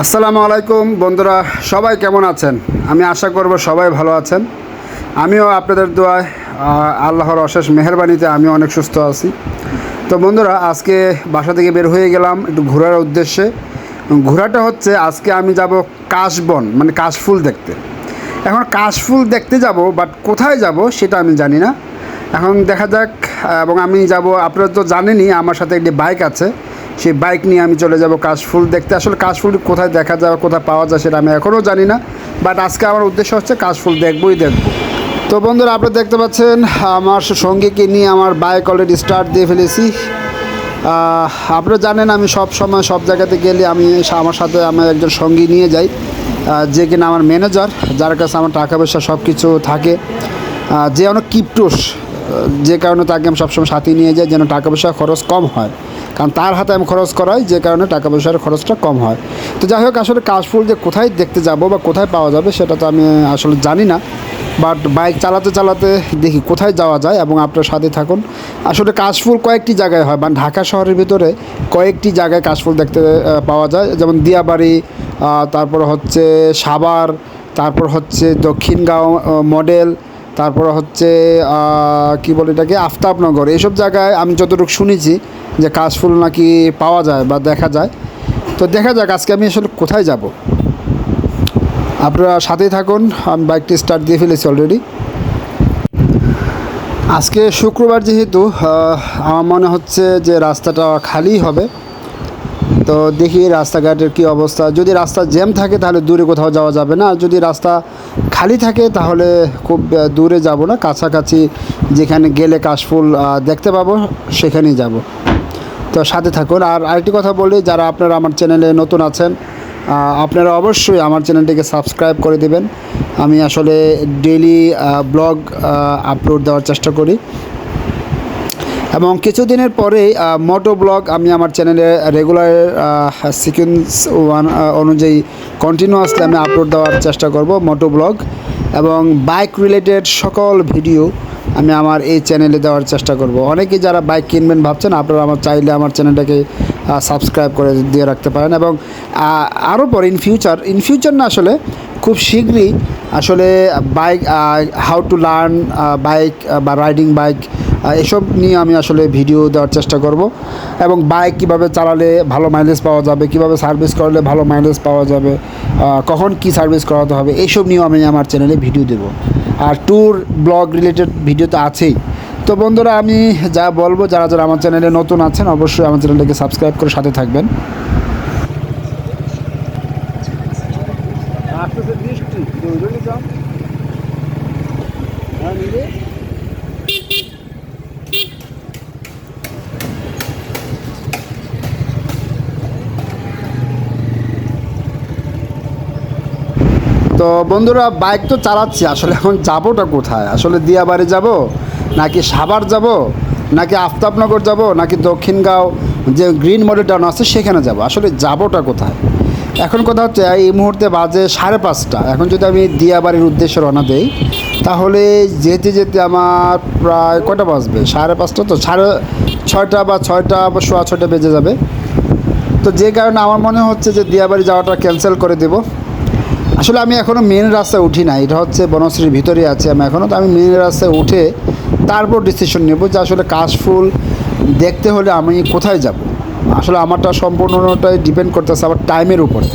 আসসালামু আলাইকুম, বন্ধুরা, সবাই কেমন আছেন? আমি আশা করব সবাই ভালো আছেন। আমিও আপনাদের দোয়ায় আল্লাহর অশেষ মেহরবানিতে আমি অনেক সুস্থ আছি। তো বন্ধুরা, আজকে বাসা থেকে বের হয়ে গেলাম একটু ঘোরার উদ্দেশ্যে। ঘোরাটা হচ্ছে, আজকে আমি যাব কাশবন মানে কাশফুল দেখতে। এখন কাশফুল দেখতে যাব, বাট কোথায় যাব সেটা আমি জানি না। এখন দেখা যাক, এবং আমি যাব, আপনারা তো জানেনই, আমার সাথে একটি বাইক আছে। সেই বাইক নিয়ে আমি চলে যাব কাশফুল দেখতে। আসলে কাশফুল কোথায় দেখা যায় কোথায় পাওয়া যায় সেটা আমি এখনও জানি না। বাট আজকে আমার উদ্দেশ্য হচ্ছে কাশফুল দেখবই দেখব। তো বন্ধুরা আপনারা দেখতে পাচ্ছেন আমার সঙ্গীকে নিয়ে আমার বাইক অলরেডি স্টার্ট দিয়ে ফেলেছি। আপনারা জানেন আমি সব সময় সব জায়গাতে গেলে আমি আমার সাথে আমার একজন সঙ্গী নিয়ে যাই যে কিনা আমার ম্যানেজার যার কাছে আমার টাকা পয়সা সব কিছু থাকে যে অনেক কিপটুস যে কারণে তাকে আমি সবসময় সাথে নিয়ে যাই, যেন টাকা পয়সা খরচ কম হয়। কারণ তার হাতে আমি খরচ করাই, যে কারণে টাকা পয়সার খরচটা কম হয়। তো যাই হোক, আসলে কাশফুল যে কোথায় দেখতে যাব বা কোথায় পাওয়া যাবে সেটা তো আমি আসলে জানি না। বাট বাইক চালাতে চালাতে দেখি কোথায় যাওয়া যায় এবং আপনার সাথে থাকুন। আসলে কাশফুল কয়েকটি জায়গায় হয় মানে ঢাকা শহরের ভিতরে কয়েকটি জায়গায় কাশফুল দেখতে পাওয়া যায়। যেমন দিয়াবাড়ি তারপর হচ্ছে সাভার, তারপর হচ্ছে দক্ষিণগাঁও মডেল তারপর হচ্ছে কি বলে এটাকে, আফতাবনগর। এইসব জায়গায় আমি যতটুকু শুনেছি যে কাশফুল নাকি পাওয়া যায় বা দেখা যায়। তো দেখা যাক, আজকে আমি আসলে কোথায় যাব। আপনারা সাথেই থাকুন, আমি বাইকটি স্টার্ট দিয়ে ফেলেছি অলরেডি আজকে শুক্রবার যেহেতু আমার মনে হচ্ছে যে রাস্তাটা খালি হবে। তো দেখি রাস্তাঘাটের কী অবস্থা। যদি রাস্তা জ্যাম থাকে তাহলে দূরে কোথাও যাওয়া যাবে না। যদি রাস্তা খালি থাকে তাহলে খুব দূরে যাব না। কাছাকাছি যেখানে গেলে কাশফুল দেখতে পাবো, সেখানেই যাব। তো সাথে থাকুন। আর আরেকটি কথা বলি, যারা আপনারা আমার চ্যানেলে নতুন আছেন আপনারা অবশ্যই আমার চ্যানেলটিকে সাবস্ক্রাইব করে দেবেন। আমি আসলে ডেইলি ব্লগ আপলোড দেওয়ার চেষ্টা করি। এবং কিছুদিনের পরেই মোটো ব্লগ আমি আমার চ্যানেলে রেগুলার সিকুয়েন্স ওয়ান অনুযায়ী কন্টিনিউয়াসলি আমি আপলোড দেওয়ার চেষ্টা করব মোটো ব্লগ এবং বাইক রিলেটেড সকল ভিডিও আমি আমার এই চ্যানেলে দেওয়ার চেষ্টা করব। অনেকেই যারা বাইক কিনবেন ভাবছেন, আপনারা আমার চাইলে আমার চ্যানেলটাকে সাবস্ক্রাইব করে দিয়ে রাখতে পারেন এবং আরও পরে ইন ফিউচার ইন ফিউচার না আসলে খুব শীঘ্রই আসলে bike how to learn bike বা রাইডিং বাইক এসব নিয়ে আমি আসলে ভিডিও দেওয়ার চেষ্টা করব। এবং বাইক কীভাবে চালালে ভালো মাইলেজ পাওয়া যাবে, কীভাবে সার্ভিস করলে ভালো মাইলেজ পাওয়া যাবে কখন কি সার্ভিস করাতে হবে এইসব নিয়েও আমি আমার চ্যানেলে ভিডিও দেব। আর ট্যুর ব্লগ রিলেটেড ভিডিও তো আছেই। তো বন্ধুরা, আমি যা বলব, যারা যারা আমার চ্যানেলে নতুন আছেন, অবশ্যই আমার চ্যানেলটাকে সাবস্ক্রাইব করে সাথে থাকবেন। তো বন্ধুরা বাইক তো চালাচ্ছি, আসলে এখন যাবোটা কোথায়? আসলে দিয়াবাড়ি যাব, নাকি সাভার যাব, নাকি আফতাবনগর যাব, নাকি দক্ষিণগাঁও, যে গ্রিন মডেল টাউন আছে সেখানে যাব। আসলে যাবোটা কোথায়? এখন কথা হচ্ছে, এই মুহূর্তে বাজে সাড়ে পাঁচটা। এখন যদি আমি দিয়াবাড়ির উদ্দেশ্যে রওনা দেই, তাহলে যেতে যেতে আমার প্রায় কটা বাজবে? সাড়ে পাঁচটা তো, সাড়ে ছয়টা বা ছয়টা, বা সোয়া ছয়টা বেজে যাবে। তো যে কারণে আমার মনে হচ্ছে যে দিয়াবাড়ি যাওয়াটা ক্যান্সেল করে দেবো। আসলে আমি এখনও মেন রাস্তায় উঠি না এটা হচ্ছে বনশ্রীর ভিতরে আছে আমি এখনও তো আমি মেন রাস্তায় উঠে তারপর ডিসিশন নেব যে আসলে কাশফুল দেখতে হলে আমি কোথায় যাব। আসলে আমারটা সম্পূর্ণটাই ডিপেন্ড করতেছে আমার টাইমের উপরে।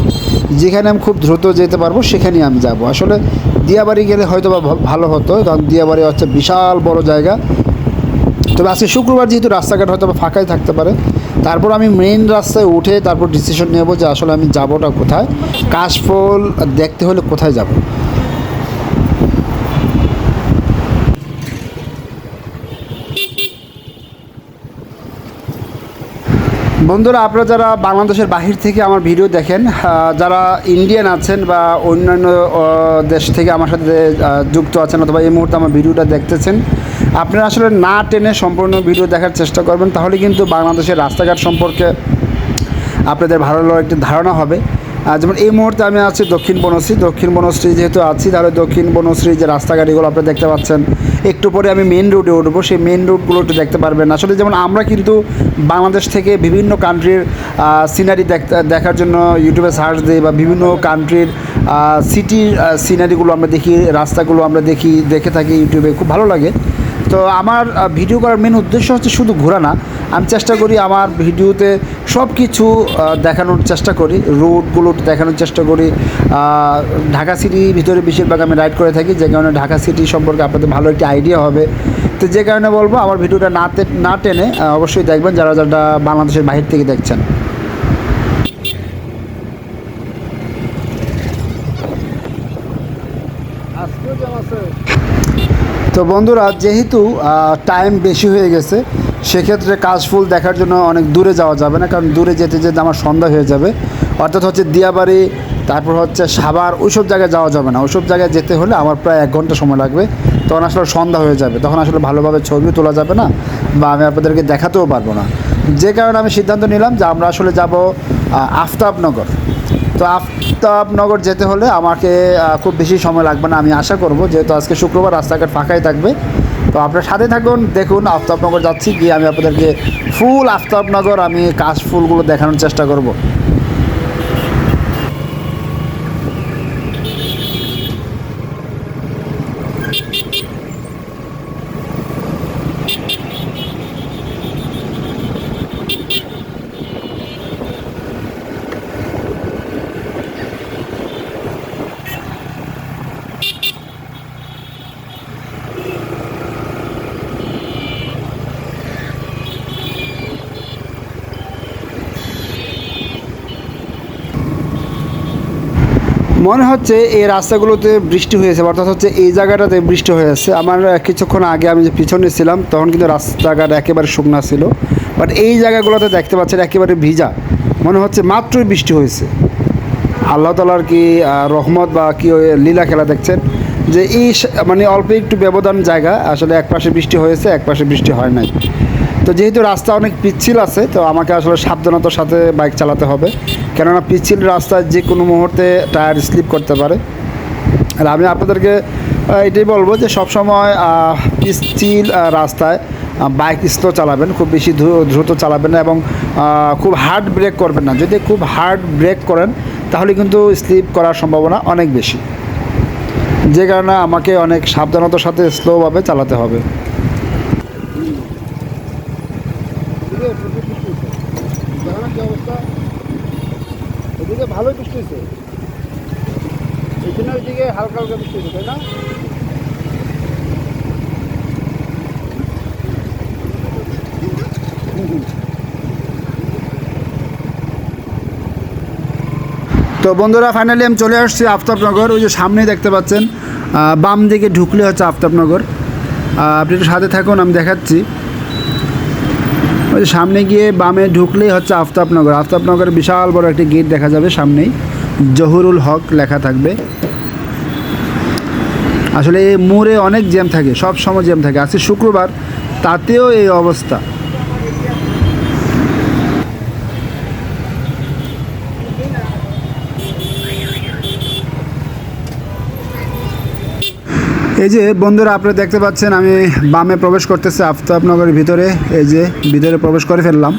যেখানে আমি খুব দ্রুত যেতে পারব, সেখানেই আমি যাব। আসলে দিয়াবাড়ি গেলে হয়তো বা ভালো হতো, কারণ দিয়াবাড়ি হচ্ছে বিশাল বড় জায়গা। তবে আজকে শুক্রবার যেহেতু রাস্তাঘাট হয়তো বা ফাঁকাই থাকতে পারে তারপর আমি মেইন রাস্তায় উঠে তারপর ডিসিশন নেব যে আসলে আমি যাবোটা কোথায়। কাশফুল দেখতে হলে কোথায় যাব? বন্ধুরা, আপনারা যারা বাংলাদেশের বাহির থেকে আমার ভিডিও দেখেন যারা ইন্ডিয়ান আছেন বা অন্যান্য দেশ থেকে আমার সাথে যুক্ত আছেন অথবা এই মুহূর্তে আমার ভিডিওটা দেখতেছেন, আপনারা আসলে না টেনে সম্পূর্ণ ভিডিও দেখার চেষ্টা করবেন, তাহলে কিন্তু বাংলাদেশের রাস্তাঘাট সম্পর্কে আপনাদের ভালো একটি ধারণা হবে। যেমন এই মুহূর্তে আমি আছি দক্ষিণ বনশ্রী। দক্ষিণ বনশ্রী যেহেতু আছি, তাহলে দক্ষিণ বনশ্রী যে রাস্তাঘাটগুলো আপনারা দেখতে পাচ্ছেন, একটু পরে আমি মেন রোডে উঠবো। সেই মেন রোডগুলো একটু দেখতে পারবেন। আসলে যেমন আমরা কিন্তু বাংলাদেশ থেকে বিভিন্ন কান্ট্রির সিনারি দেখার জন্য ইউটিউবে সার্চ দিই বা বিভিন্ন কান্ট্রির সিটির সিনারিগুলো আমরা দেখি, রাস্তাগুলো আমরা দেখি, দেখে থাকি ইউটিউবে খুব ভালো লাগে। তো আমার ভিডিও করার মেন উদ্দেশ্য হচ্ছে শুধু ঘোরা না আমি চেষ্টা করি আমার ভিডিওতে সব কিছু দেখানোর চেষ্টা করি রোডগুলো দেখানোর চেষ্টা করি। ঢাকা সিটির ভিতরে বেশিরভাগ আমি রাইড করে থাকি, যে কারণে ঢাকা সিটি সম্পর্কে আপনাদের ভালো একটি আইডিয়া হবে। তো যে কারণে বলব, আমার ভিডিওটা না না টেনে অবশ্যই দেখবেন যারা যারা বাংলাদেশের বাহির থেকে দেখছেন। তো বন্ধুরা, যেহেতু টাইম বেশি হয়ে গেছে, সেক্ষেত্রে কাশফুল দেখার জন্য অনেক দূরে যাওয়া যাবে না, কারণ দূরে যেতে যেতে আমার সন্ধ্যা হয়ে যাবে। অর্থাৎ হচ্ছে দিয়াবাড়ি, তারপর হচ্ছে সাভার, ওইসব জায়গায় যাওয়া যাবে না। ওইসব জায়গায় যেতে হলে আমার প্রায় এক ঘণ্টা সময় লাগবে। তখন আসলে সন্ধ্যা হয়ে যাবে। তখন আসলে ভালোভাবে ছবিও তোলা যাবে না বা আমি আপনাদেরকে দেখাতেও পারব না। যে কারণে আমি সিদ্ধান্ত নিলাম যে আমরা আসলে যাব আফতাবনগর। তো আফতাবনগর যেতে হলে আমাকে খুব বেশি সময় লাগবে না, আমি আশা করব, যেহেতু আজকে শুক্রবার রাস্তাঘাট ফাঁকাই থাকবে। তো আপনার সাথে থাকুন, দেখুন, আফতাবনগর যাচ্ছি, গিয়ে আমি আপনাদেরকে ফুল আফতাবনগর, আমি কাশ ফুলগুলো দেখানোর চেষ্টা করব। মনে হচ্ছে এই রাস্তাগুলোতে বৃষ্টি হয়েছে, অর্থাৎ হচ্ছে এই জায়গাটাতে বৃষ্টি হয়েছে। আমার কিছুক্ষণ আগে আমি যে পিছনে ছিলাম, তখন কিন্তু রাস্তাঘাট একেবারে শুকনা ছিল। বাট এই জায়গাগুলোতে দেখতে পাচ্ছেন একেবারে ভিজা। মনে হচ্ছে মাত্রই বৃষ্টি হয়েছে। আল্লাহ তালার কি রহমত বা কি লীলা খেলা দেখছেন? যে এই মানে অল্প একটু ব্যবধান জায়গা, আসলে এক পাশে বৃষ্টি হয়েছে, এক পাশে বৃষ্টি হয় নাই। তো যেহেতু রাস্তা অনেক পিচ্ছিল আছে, তো আমাকে আসলে সাবধানতার সাথে বাইক চালাতে হবে। কেননা পিচ্ছিল রাস্তায় যে কোনো মুহূর্তে টায়ার স্লিপ করতে পারে। আর আমি আপনাদেরকে এটাই বলব যে সবসময় পিচ্ছিল রাস্তায় বাইক স্লো চালাবেন, খুব বেশি দ্রু- দ্রুত চালাবেন না এবং খুব হার্ড ব্রেক করবেন না। যদি খুব হার্ড ব্রেক করেন, তাহলে কিন্তু স্লিপ করার সম্ভাবনা অনেক বেশি। যে কারণে আমাকে অনেক সাবধানতার সাথে স্লোভাবে চালাতে হবে ভালোই বৃষ্টি হয়েছে এখানে ওইদিকে হালকা হালকা বৃষ্টি হয়েছে তাই না তো বন্ধুরা ফাইনালি আমি চলে আসছি আফতাবনগর। ওই যে সামনেই দেখতে পাচ্ছেন বাম দিকে ঢুকলে হচ্ছে আফতাবনগর। আপনি একটু সাথে থাকুন, আমি দেখাচ্ছি। ওই যে সামনে গিয়ে বামে ঢুকলেই হচ্ছে আফতাবনগর। আফতাবনগরের বিশাল বড় একটি গেট দেখা যাবে সামনেই। জহুরুল হক লেখা থাকবে। আসলে এই মোড়ে অনেক জ্যাম থাকে, সব সময় জ্যাম থাকে। আজকে শুক্রবার, তাতেও এই অবস্থা। এই যে বন্ধুরা, আপনারা দেখতে পাচ্ছেন আমি বামে প্রবেশ করতেছি আফতাবনগরের ভিতরে। এই যে ভিতরে প্রবেশ করে ফেললাম।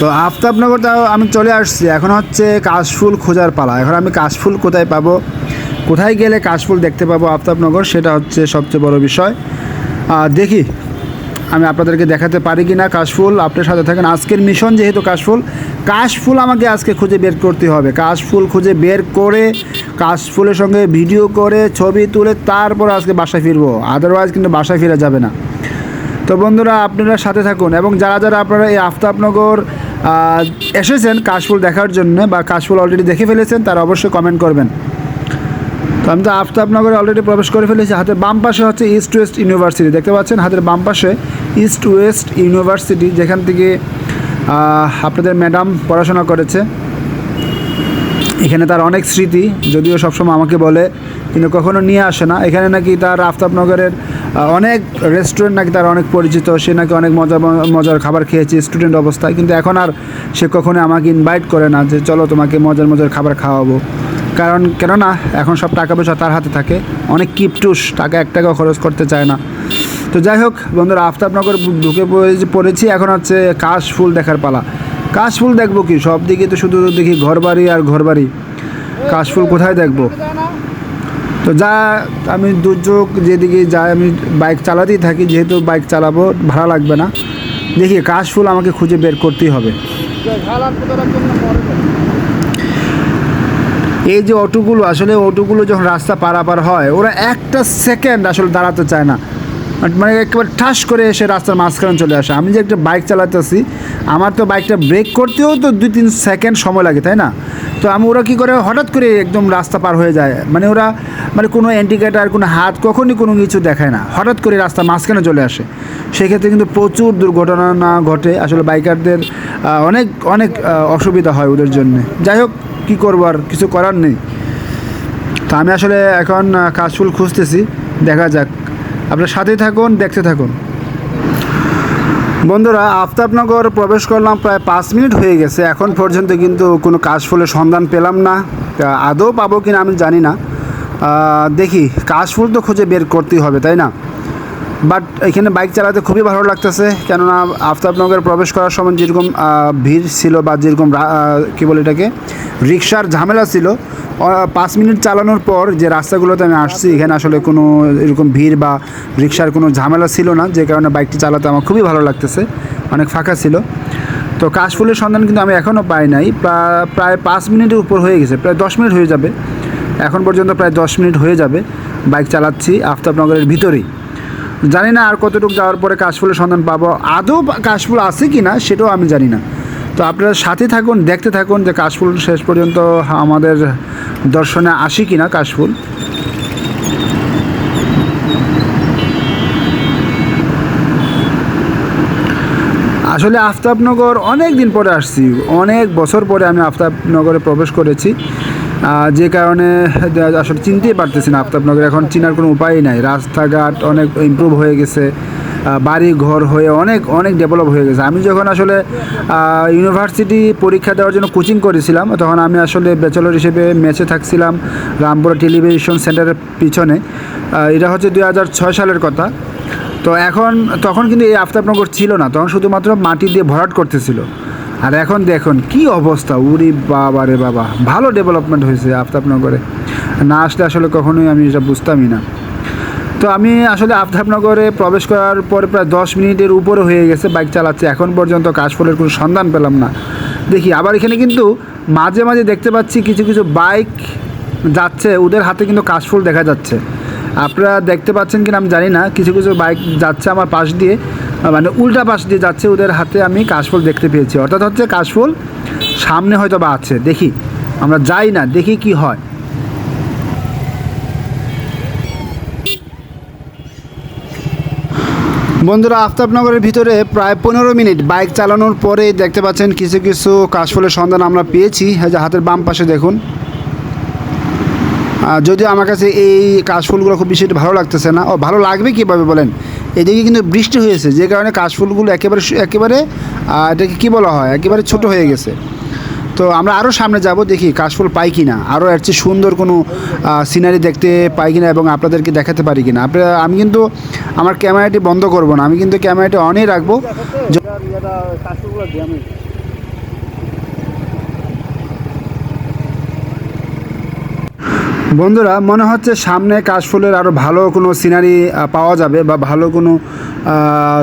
তো আফতাবনগর তাও আমি চলে আসছি। এখন হচ্ছে কাশফুল খোঁজার পালা। এখন আমি কাশফুল কোথায় পাবো? কোথায় গেলে কাশফুল দেখতে পাবো আফতাবনগর? সেটা হচ্ছে সবচেয়ে বড় বিষয়। আর দেখি, আমি আপনাদেরকে দেখাতে পারি কি না কাশফুল। আপনার সাথে থাকেন আজকের মিশন যেহেতু কাশফুল। কাশফুল আমাকে আজকে খুঁজে বের করতে হবে। কাশফুল খুঁজে বের করে কাশফুলের সঙ্গে ভিডিও করে ছবি তুলে তারপর আজকে বাসায় ফিরবো। আদারওয়াইজ কিন্তু বাসায় ফিরে যাবে না। তো বন্ধুরা, আপনারা সাথে থাকুন এবং যারা যারা আপনারা এই আফতাবনগর এসেছেন কাশফুল দেখার জন্য বা কাশফুল অলরেডি দেখে ফেলেছেন, তারা অবশ্যই কমেন্ট করবেন। তো আমি তো আফতাবনগরে অলরেডি প্রবেশ করে ফেলেছি। হাতের বাম পাশে হচ্ছে ইস্ট ওয়েস্ট ইউনিভার্সিটি দেখতে পাচ্ছেন, হাতের বাম পাশে ইস্ট ওয়েস্ট ইউনিভার্সিটি যেখান থেকে আপনাদের ম্যাডাম পড়াশোনা করেছে। এখানে তার অনেক স্মৃতি, যদিও সবসময় আমাকে বলে, কিন্তু কখনো নিয়ে আসে না। এখানে নাকি তার আফতাবনগরের অনেক রেস্টুরেন্ট নাকি তার অনেক পরিচিত, সে নাকি অনেক মজা মজার খাবার খেয়েছে স্টুডেন্ট অবস্থায়। কিন্তু এখন আর সে কখনো আমাকে ইনভাইট করে না যে, চলো তোমাকে মজার মজার খাবার খাওয়াবো। কারণ, কেননা এখন সব টাকা পয়সা তার হাতে থাকে। অনেক কিপটুস, টাকা, এক টাকাও খরচ করতে চায় না। তো যাই হোক, বন্ধুরা, আফতাবনগর ঢুকে পড়ে- পড়েছি। এখন হচ্ছে কাশ ফুল দেখার পালা। কাশ ফুল দেখব কি? সব দিকে তো শুধু দেখি ঘরবাড়ি আর ঘরবাড়ি। কাশ ফুল কোথায় দেখব? তো যা, আমি দুর্যোগ যেদিকে যাই, আমি বাইক চালাতেই থাকি। যেহেতু বাইক চালাবো, ভাড়া লাগবে না। দেখি, কাশফুল আমাকে খুঁজে বের করতেই হবে। এই যে অটোগুলো, আসলে অটোগুলো যখন রাস্তা পারাপার হয়, ওরা একটা সেকেন্ড আসলে দাঁড়াতে চায় না। মানে একেবারে ঠাস করে এসে রাস্তার মাঝখানে চলে আসে। আমি যে একটা বাইক চালাতেছি আমার তো বাইকটা ব্রেক করতেও তো দুই তিন সেকেন্ড সময় লাগে তাই না? তো আমি ওরা কী করে হঠাৎ করে একদম রাস্তা পার হয়ে যায়। মানে ওরা মানে কোনো ইন্ডিকেটার কোনো হাত কখনই কোনো কিছু দেখায় না। হঠাৎ করে রাস্তার মাঝখানে চলে আসে। সেক্ষেত্রে কিন্তু প্রচুর দুর্ঘটনা না ঘটে। আসলে বাইকারদের অনেক অনেক অসুবিধা হয় ওদের জন্য। যাই হোক কী করব আর কিছু করার নেই। তো আমি আসলে এখন আহ, কাশফুল খুঁজতেছি। দেখা যাক। আপনার সাথে থাকুন, দেখতে থাকুন। বন্ধুরা, আফতাবনগর প্রবেশ করলাম প্রায় পাঁচ মিনিট হয়ে গেছে। এখন পর্যন্ত কিন্তু কোনো কাশফুলের সন্ধান পেলাম না। আদৌ পাবো কিনা আমি জানি না। দেখি কাশফুল তো খুঁজে বের করতেই হবে, তাই না? বাট এখানে বাইক চালাতে খুবই ভালো লাগতেছে। কেননা আফতাবনগর প্রবেশ করার সময় যেরকম ভিড় ছিল বা যেরকম কী বলে এটাকে রিক্সার ঝামেলা ছিল। পাঁচ মিনিট চালানোর পর যে রাস্তাগুলোতে আমি আসছি, এখানে আসলে কোনো এরকম ভিড় বা রিক্সার কোনো ঝামেলা ছিল না, যে কারণে বাইকটি চালাতে আমার খুবই ভালো লাগতেছে, অনেক ফাঁকা ছিল। তো কাশফুলের সন্ধান কিন্তু আমি এখনও পাই নাই প্রায় পাঁচ মিনিটের উপর হয়ে গেছে, প্রায় দশ মিনিট হয়ে যাবে। এখন পর্যন্ত প্রায় দশ মিনিট হয়ে যাবে বাইক চালাচ্ছি আফতাবনগরের ভিতরেই। জানি না আর কতটুকু যাওয়ার পরে কাশফুলের সন্ধান পাবো। আদৌ কাশফুল আছে কি না সেটাও আমি জানি না। তো আপনারা সাথে থাকুন, দেখতে থাকুন যে কাশফুল শেষ পর্যন্ত আমাদের দর্শনে আসি কি না কাশফুল। আসলে আফতাবনগর অনেক দিন পরে আসছি, অনেক বছর পরে আমি আফতাবনগরে প্রবেশ করেছি। যে কারণে আসলে চিনতেই পারতেছি না আফতাবনগর। এখন চিনার কোনো উপায়ই নাই। রাস্তাঘাট অনেক ইমপ্রুভ হয়ে গেছে বাড়ি ঘর হয়ে অনেক অনেক ডেভেলপ হয়ে গেছে। আমি যখন আসলে ইউনিভার্সিটি পরীক্ষা দেওয়ার জন্য কোচিং করেছিলাম, তখন আমি আসলে ব্যাচেলর হিসেবে মেচে থাকছিলাম রামপুরা টেলিভিশন সেন্টারের পিছনে। এটা হচ্ছে দু হাজার ছয় সালের কথা। তো এখন, তখন কিন্তু এই আফতাবনগর ছিল না। তখন শুধুমাত্র মাটি দিয়ে ভরাট করতেছিল। আর এখন দেখুন, কি অবস্থা? উরি বাবা রে বাবা। ভালো ডেভেলপমেন্ট হয়েছে আফতাবনগরে। না আসলে আসলে কখনোই আমি এটা বুঝতামই না। তো আমি আসলে আফতাবনগরে প্রবেশ করার পরে প্রায় দশ মিনিটের উপরে হয়ে গেছে, বাইক চালাচ্ছে। এখন পর্যন্ত কাশফুলের কোনো সন্ধান পেলাম না। দেখি, আবার এখানে কিন্তু মাঝে মাঝে দেখতে পাচ্ছি কিছু কিছু বাইক যাচ্ছে। ওদের হাতে কিন্তু কাশফুল দেখা যাচ্ছে। আপনারা দেখতে পাচ্ছেন কিনা আমি জানি না। কিছু কিছু বাইক যাচ্ছে আমার পাশ দিয়ে মানে উল্টা পাশ দিয়ে যাচ্ছে, ওদের হাতে আমি কাশফুল দেখতে পেয়েছি। অর্থাৎ হচ্ছে কাশফুল সামনে হয়তো বা আছে, দেখি। আমরা যাই না, দেখি কি হয়। বন্ধুরা, আফতাবনগরের ভিতরে প্রায় পনেরো মিনিট বাইক চালানোর পরে দেখতে পাচ্ছেন কিছু কিছু কাশফুলের সন্ধান আমরা পেয়েছি। হাতের বাম পাশে দেখুন। যদিও আমার কাছে এই কাশফুলগুলো খুব বেশি ভালো লাগতেছে না। ও, ভালো লাগবে কীভাবে বলেন? এদিকে কিন্তু বৃষ্টি হয়েছে, যে কারণে কাশফুলগুলো একেবারে একেবারে এটাকে কী বলা হয়? একেবারে ছোট হয়ে গেছে। তো আমরা আরও সামনে যাব, দেখি কাশফুল পাই কি না আরও এর চেয়ে সুন্দর কোনো সিনারি দেখতে পাই কি না এবং আপনাদেরকে দেখাতে পারি কি না আপনারা আমি কিন্তু আমার ক্যামেরাটি বন্ধ করব না। আমি কিন্তু ক্যামেরাটি অনই রাখব। বন্ধুরা, মনে হচ্ছে সামনে কাশফুলের আরও ভালো কোনো সিনারি পাওয়া যাবে বা ভালো কোনো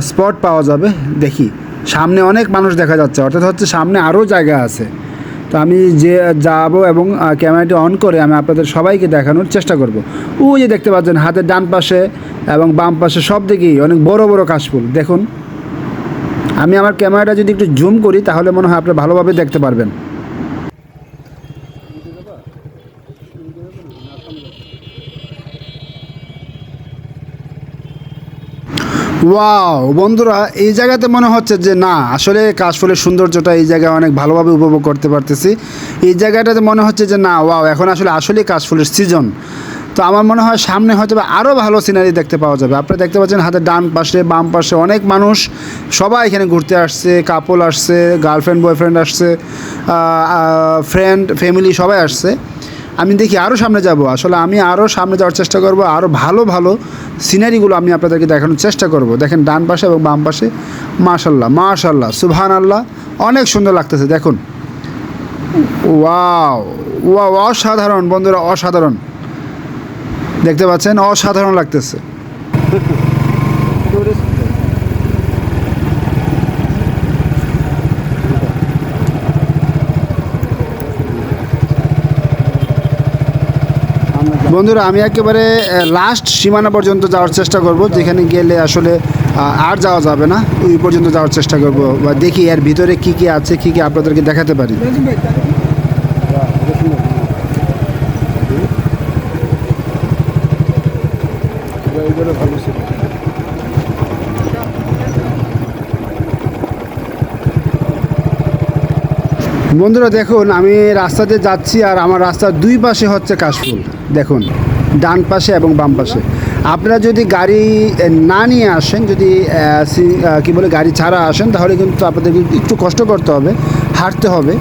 স্পট পাওয়া যাবে। দেখি। সামনে অনেক মানুষ দেখা যাচ্ছে, অর্থাৎ হচ্ছে সামনে আরও জায়গা আছে। তো আমি যে যাব এবং ক্যামেরাটি অন করে আমি আপনাদের সবাইকে দেখানোর চেষ্টা করব। ওই যে দেখতে পাচ্ছেন, হাতের ডান পাশে এবং বাম পাশে সব দিকেই অনেক বড় বড় কাশফুল। দেখুন। আমি আমার ক্যামেরাটা যদি একটু জুম করি, তাহলে মনে হয় আপনি ভালোভাবে দেখতে পারবেন। ওয়াও বন্ধুরা, এই জায়গাতে মনে হচ্ছে যে না, আসলে কাশফুলের সৌন্দর্যটা এই জায়গায় অনেক ভালোভাবে উপভোগ করতে পারতেছি। এই জায়গাটাতে মনে হচ্ছে যে না ওয়াও এখন আসলে আসলেই কাশফুলের সিজন তো আমার মনে হয় সামনে হয়তো আরও ভালো সিনারি দেখতে পাওয়া যাবে। আপনারা দেখতে পাচ্ছেন হাতে ডান পাশে, বাম পাশে অনেক মানুষ। সবাই এখানে ঘুরতে আসছে কাপল আসছে গার্লফ্রেন্ড বয়ফ্রেন্ড আসছে ফ্রেন্ড ফ্যামিলি সবাই আসছে। আমি দেখি আরও সামনে যাব। আসলে আমি আরও সামনে যাওয়ার চেষ্টা করব আরও ভালো ভালো সিনারিগুলো আমি আপনাদেরকে দেখানোর চেষ্টা করব। দেখেন ডান পাশে এবং বাম পাশে মাশাল্লাহ মাশাল্লাহ সুবহান আল্লাহ অনেক সুন্দর লাগতেছে, দেখুন। ওয়াও ওয়া অসাধারণ, বন্ধুরা, অসাধারণ। দেখতে পাচ্ছেন? অসাধারণ লাগতেছে। বন্ধুরা, আমি একেবারে লাস্ট সীমানা পর্যন্ত যাওয়ার চেষ্টা করব, যেখানে গেলে আসলে আর যাওয়া যাবে না। ওই পর্যন্ত যাওয়ার চেষ্টা করব বা দেখি এর ভিতরে কি কি আছে, কি কি আপনাদেরকে দেখাতে পারি। বন্ধুরা, দেখুন, আমি রাস্তাতে যাচ্ছি আর আমার রাস্তার দুই পাশে হচ্ছে কাশফুল। দেখুন, ডান পাশে এবং বাম পাশে। আপনারা যদি গাড়ি না নিয়ে আসেন, যদি কি বলে, গাড়ি ছাড়া আসেন, তাহলে কিন্তু আপনাদেরকে একটু কষ্ট করতে হবে, হাঁটতে হবে।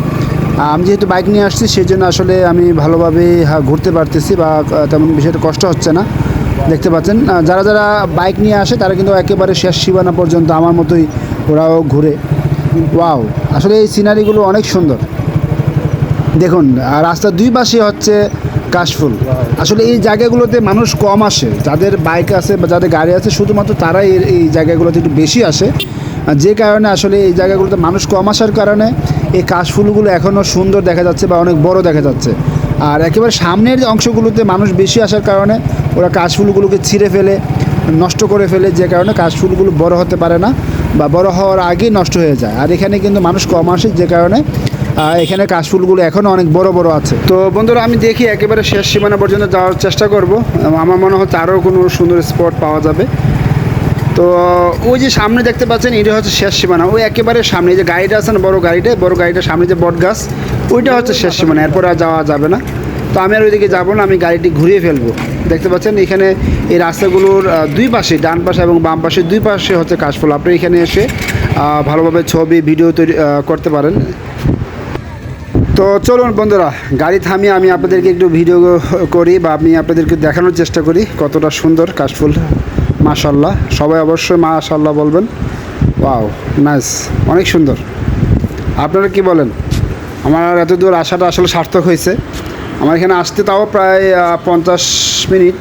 আমি যেহেতু বাইক নিয়ে আসছি সেই জন্য আসলে আমি ভালোভাবে ঘুরতে পারতেছি বা তেমন বিষয়টা কষ্ট হচ্ছে না। দেখতে পাচ্ছেন যারা যারা বাইক নিয়ে আসে, তারা কিন্তু একেবারে শেষ সীমানা পর্যন্ত আমার মতোই ওরাও ঘুরে। ওয়াও, আসলে এই সিনারিগুলো অনেক সুন্দর। দেখুন রাস্তার দুই পাশে হচ্ছে কাশফুল। আসলে এই জায়গাগুলোতে মানুষ কম আসে। যাদের বাইক আছে বা যাদের গাড়ি আছে, শুধুমাত্র তারাই এই- জায়গাগুলোতে একটু বেশি আসে। যে কারণে আসলে এই জায়গাগুলোতে মানুষ কম আসার কারণে এই কাশফুলগুলো এখনও সুন্দর দেখা যাচ্ছে বা অনেক বড় দেখা যাচ্ছে। আর একেবারে সামনের অংশগুলোতে মানুষ বেশি আসার কারণে ওরা কাশফুলগুলোকে ছিঁড়ে ফেলে, নষ্ট করে ফেলে, যে কারণে কাশফুলগুলো বড় হতে পারে না বা বড় হওয়ার আগেই নষ্ট হয়ে যায়। আর এখানে কিন্তু মানুষ কম আসে, যে কারণে এখানে কাশফুলগুলো এখনও অনেক বড় বড় আছে। তো বন্ধুরা, আমি দেখি একেবারে শেষ সীমানা পর্যন্ত যাওয়ার চেষ্টা করব। আমার মনে হচ্ছে আরও কোনো সুন্দর স্পট পাওয়া যাবে। তো ওই যে সামনে দেখতে পাচ্ছেন, এটা হচ্ছে শেষ সীমানা। ওই একেবারে সামনে যে গাড়িটা আছে না, বড় গাড়িটা বড় গাড়িটার সামনে যে বট গাছ, ওইটা হচ্ছে শেষ সীমানা, এরপর আর যাওয়া যাবে না। তো আমি আর ওইদিকে যাব না, আমি গাড়িটি ঘুরিয়ে ফেলব। দেখতে পাচ্ছেন, এখানে এই রাস্তাগুলোর দুই পাশে, ডান পাশে এবং বাম পাশে, দুই পাশে হচ্ছে কাশফুল। আপনি এখানে এসে ভালোভাবে ছবি, ভিডিও তৈরি করতে পারেন। তো চলুন বন্ধুরা, গাড়ি থামিয়ে আমি আপনাদেরকে একটু ভিডিও করি বা আমি আপনাদেরকে দেখানোর চেষ্টা করি কতটা সুন্দর কাশফুল মাশাল্লাহ সবাই অবশ্যই মাশাল্লাহ বলবেন। ওয়াও, নাইস, অনেক সুন্দর। আপনারা কি বলেন? আমার এত দূর আসাটা আসলে সার্থক হয়েছে। আমার এখানে আসতে তাও প্রায় পঞ্চাশ মিনিট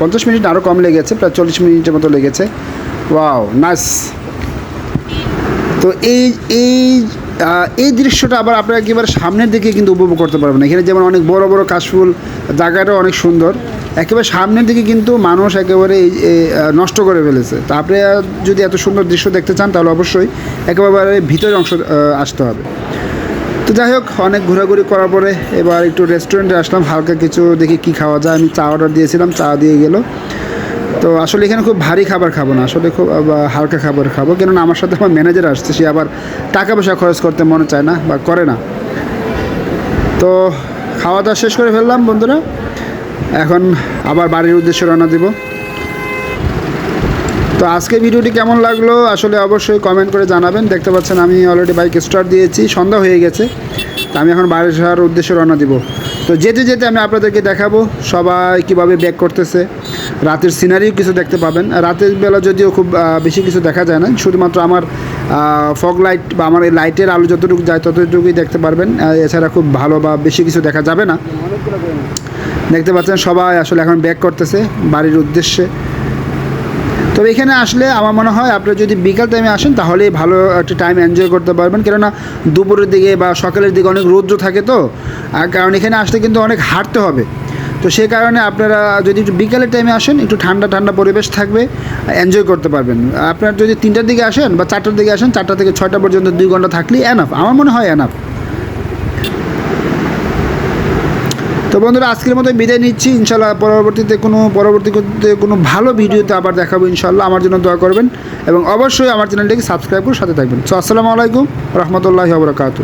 পঞ্চাশ মিনিট আরও কম লেগেছে, প্রায় চল্লিশ মিনিটের মতো লেগেছে। Wow, nice. তো এই এই এই দৃশ্যটা আবার আপনারা একেবারে সামনের দিকে কিন্তু উপভোগ করতে পারবেন। এখানে যেমন অনেক বড় বড় কাশফুল জায়গাটাও অনেক সুন্দর। একেবারে সামনের দিকে কিন্তু মানুষ একেবারে নষ্ট করে ফেলেছে। তা আপনি আহ, যদি এত সুন্দর দৃশ্য দেখতে চান তাহলে অবশ্যই একেবারে ভিতরে অংশ আসতে হবে। তো যাই হোক অনেক ঘোরাঘুরি করার পরে এবার একটু রেস্টুরেন্টে আসলাম হালকা কিছু দেখি কি খাওয়া যায়। আমি চা অর্ডার দিয়েছিলাম চা দিয়ে গেল। তো আসলে এখানে খুব ভারী খাবার খাব না, আসলে খুব হালকা খাবার খাব। কেননা আমার সাথে আমার ম্যানেজার আসছে, সে আবার টাকা পয়সা খরচ করতে মনে চায় না বা করে না। তো খাওয়া দাওয়া শেষ করে ফেললাম বন্ধুরা। এখন আবার বাড়ির উদ্দেশ্যে রওনা দিব। তো আজকে ভিডিওটি কেমন লাগল? আসলে অবশ্যই কমেন্ট করে জানাবেন। দেখতে পাচ্ছেন আমি অলরেডি বাইক স্টার্ট দিয়েছি, সন্ধ্যা হয়ে গেছে। আমি এখন বাড়ি যাওয়ার উদ্দেশ্যে রওনা দিব। তো যেতে যেতে আমি আপনাদেরকে দেখাবো সবাই কীভাবে ব্যাক করতেছে। রাতের সিনারিও কিছু দেখতে পাবেন। রাতের বেলা যদিও খুব বেশি কিছু দেখা যায় না, শুধুমাত্র আমার ফগ লাইট বা আমার এই লাইটের আলো যতটুকু যায় ততটুকুই দেখতে পারবেন। এছাড়া খুব ভালো বা বেশি কিছু দেখা যাবে না। দেখতে পাচ্ছেন সবাই আসলে এখন ব্যাক করতেছে বাড়ির উদ্দেশ্যে। তবে এখানে আসলে আমার মনে হয় আপনি যদি বিকাল টাইমে আসেন, তাহলে ভালো একটা টাইম এনজয় করতে পারবেন। কেননা দুপুরের দিকে বা সকালের দিকে অনেক রৌদ্র থাকে তো, আর কারণ এখানে আসতে কিন্তু অনেক হাঁটতে হবে। তো সেই কারণে আপনারা যদি একটু বিকালের টাইমে আসেন, একটু ঠান্ডা ঠান্ডা পরিবেশ থাকবে এনজয় করতে পারবেন। আপনার যদি তিনটার দিকে আসেন বা চারটার দিকে আসেন, চারটা থেকে ছয়টা পর্যন্ত দুই ঘণ্টা থাকলেই এনাফ আমার মনে হয় এনাফ তো বন্ধুরা, আজকের মতো বিদায় নিচ্ছি। ইনশাল্লাহ পরবর্তীতে কোনো পরবর্তীতে কোনো ভালো ভিডিওতে আবার দেখাবো ইনশাল্লাহ। আমার জন্য দোয়া করবেন এবং অবশ্যই আমার চ্যানেলটিকে সাবস্ক্রাইব করে সাথে থাকবেন। সো আসসালামু আলাইকুম, রহমতুল্লাহি আবরকাত